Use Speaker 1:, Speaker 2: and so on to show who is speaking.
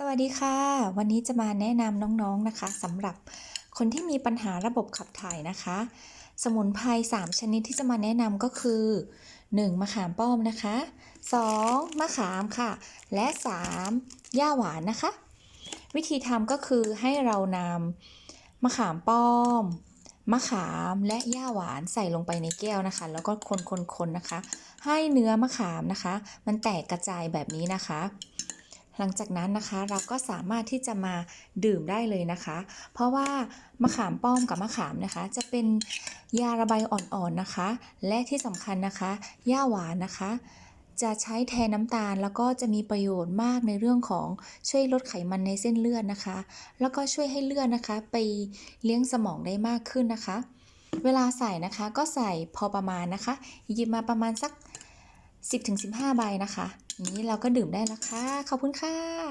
Speaker 1: สวัสดีค่ะ วันนี้จะมาแนะนำน้องๆนะคะสำหรับคนที่มีปัญหาระบบขับถ่ายนะคะ สมุนไพร3ชนิดที่จะมาแนะนำก็คือ 1. มะขามป้อมนะคะ 2. มะขามค่ะ และ 3. หญ้าหวานนะคะ วิธีทำก็คือให้เรานำมะขามป้อม มะขามและหญ้าหวานใส่ลงไปในแก้วนะคะ แล้วก็คนๆๆนะคะ ให้เนื้อมะขามนะคะ มันแตกกระจายแบบนี้นะคะ หลังจากนั้นนะคะเราก็สามารถที่จะมาดื่มได้เลยนะคะ เพราะว่ามะขามป้อมกับมะขามนะคะ จะเป็นยาระบายอ่อนๆนะคะ และที่สำคัญนะคะหญ้าหวานนะคะ จะใช้แทนน้ำตาลแล้วก็จะมีประโยชน์มากในเรื่องของช่วยลดไขมันในเส้นเลือดนะคะ แล้วก็ช่วยให้เลือดนะคะ ไปเลี้ยงสมองได้มากขึ้นนะคะ เวลาใส่นะคะก็ใส่พอประมาณนะคะหยิบมาประมาณสัก 10-15 ใบนะคะ นี้เราก็ดื่มได้แล้วค่ะ ขอบคุณค่ะ